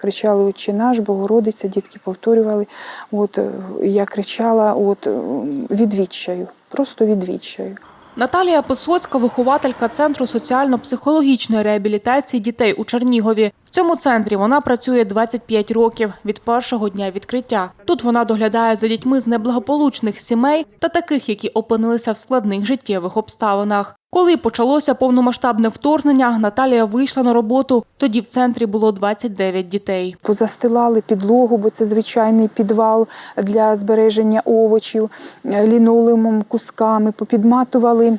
кричали Отче наш, Богородиця, дітки повторювали. От е, я кричала от е, просто відвідчаю. Наталія Писоцька, вихователька Центру соціально-психологічної реабілітації дітей у Чернігові. В цьому центрі вона працює 25 років від першого дня відкриття. Тут вона доглядає за дітьми з неблагополучних сімей та таких, які опинилися в складних життєвих обставинах. Коли почалося повномасштабне вторгнення, Наталія вийшла на роботу. Тоді в центрі було 29 дітей. Позастилали підлогу, бо це звичайний підвал для збереження овочів, е, лінолеумом, кусками, попідматували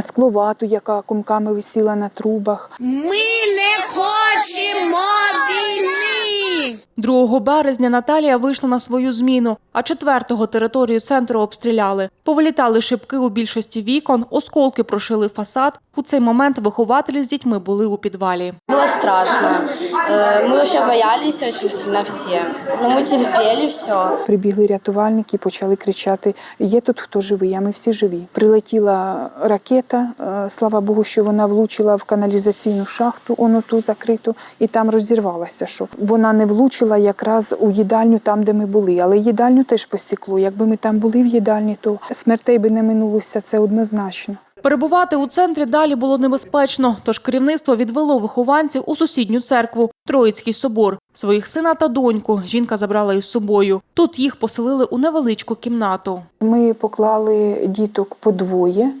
скловату, яка комками висіла на трубах. Ми не хочемо війни. 2 березня Наталія вийшла на свою зміну, а 4-го територію центру обстріляли. Повилітали шибки у більшості вікон, осколки прошили фасад. У цей момент вихователі з дітьми були у підвалі. Было страшно. Э, Мы вообще боялись очень сильно все. Но мы терпели все. Прибігли рятувальники, почали кричати: Є тут хто живий, а ми всі живі. Прилетіла ракета. е, Слава Богу, що вона влучила в каналізаційну шахту, ону ту закриту, і там розірвалася. Що вона не влучила якраз у їдальню, там, де ми були. Але їдальню теж посікло. Якби ми там були в їдальні, то смертей би не минулося. Це однозначно. Перебувати у центрі далі було небезпечно, тож керівництво відвело вихованців у сусідню церкву Троїцький собор. Своїх сина та доньку жінка забрала із собою. Тут їх поселили у невеличку кімнату. Ми поклали діток по двоє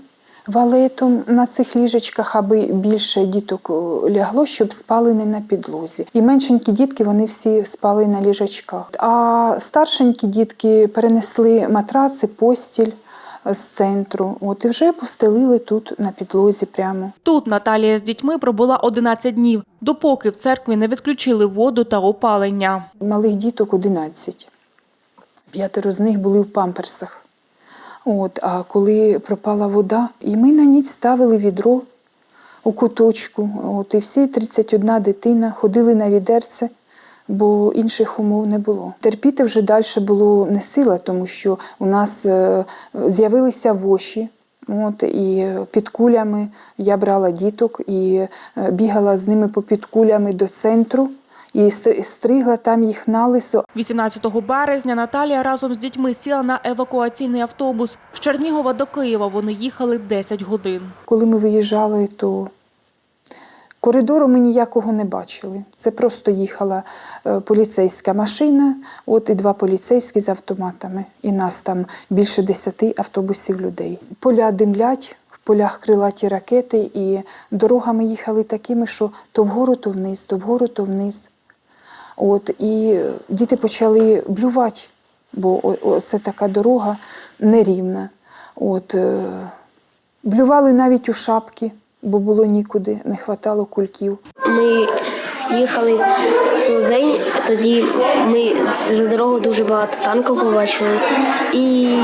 валетом на цих ліжечках, аби більше діток лягло, щоб спали не на підлозі. І меншенькі дітки вони всі спали на ліжечках. А старшенькі дітки перенесли матраци, постіль з центру. От і вже постелили тут на підлозі прямо. Тут Наталія з дітьми пробула 11 днів, допоки в церкві не відключили воду та опалення. Малих діток 11. П'ятеро з них були в памперсах. От, а коли пропала вода, і ми на ніч ставили відро у куточку. От, і всі 31 дитина ходили на відерце, бо інших умов не було. Терпіти вже далі було не сила, тому що у нас е, з'явилися воші. От, і під кулями я брала діток і е, бігала з ними по під кулями до центру і стри- стригла там їх на лисо. 18 березня Наталія разом з дітьми сіла на евакуаційний автобус. З Чернігова до Києва вони їхали 10 годин. Коли ми виїжджали, то коридору ми ніякого не бачили. Це просто їхала е, поліцейська машина, от і два поліцейські з автоматами. І нас там більше десяти автобусів людей. Поля димлять, в полях крилаті ракети, і дорогами їхали такими, що то вгору, то вниз, то вгору, то вниз. От, і діти почали блювати, бо це така дорога нерівна. От, е, блювали навіть у шапки, бо було нікуди, не хватало кульків. Ми їхали цілий день, тоді ми за дорогу дуже багато танків побачили. І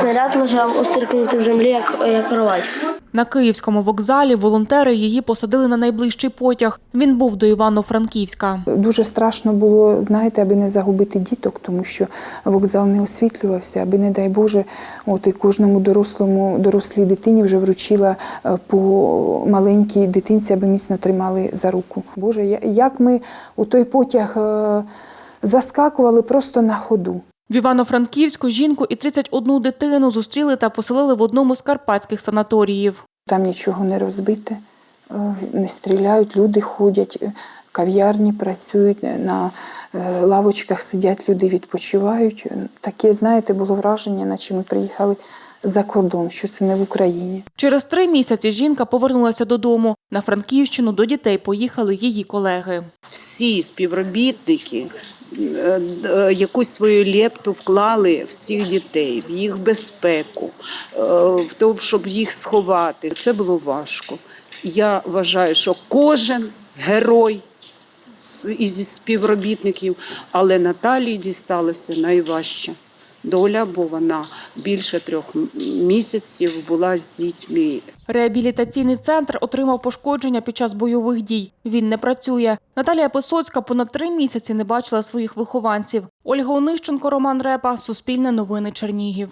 снаряд лежав острикнутий в землі, як, як кровать. На київському вокзалі волонтери її посадили на найближчий потяг. Він був до Івано-Франківська. Дуже страшно було, знаєте, аби не загубити діток, тому що вокзал не освітлювався, аби, не дай Боже, от і кожному дорослому, дорослій дитині вже вручила е, по маленькій дитинці, аби міцно тримали за руку. Боже, як ми у той потяг е, заскакували просто на ходу. В Івано-Франківську жінку і 31 дитину зустріли та поселили в одному з карпатських санаторіїв. Там нічого не розбите, е, не стріляють, люди ходять, е, кав'ярні працюють, е, на лавочках сидять люди, відпочивають. Таке, знаєте, було враження, наче ми приїхали за кордон, що це не в Україні. Через три місяці жінка повернулася додому. На Франківщину до дітей поїхали її колеги. всі співробітники якусь свою лепту вклали в цих дітей, в їх безпеку, е, в те, щоб їх сховати. Це було важко. Я вважаю, що кожен герой із співробітників, але Наталії дісталося найважче. Доля, бо вона більше трьох місяців була з дітьми. Реабілітаційний центр отримав пошкодження під час бойових дій. Він не працює. Наталія Писоцька понад три місяці не бачила своїх вихованців. Ольга Онищенко, Роман Репа, Суспільне новини Чернігів.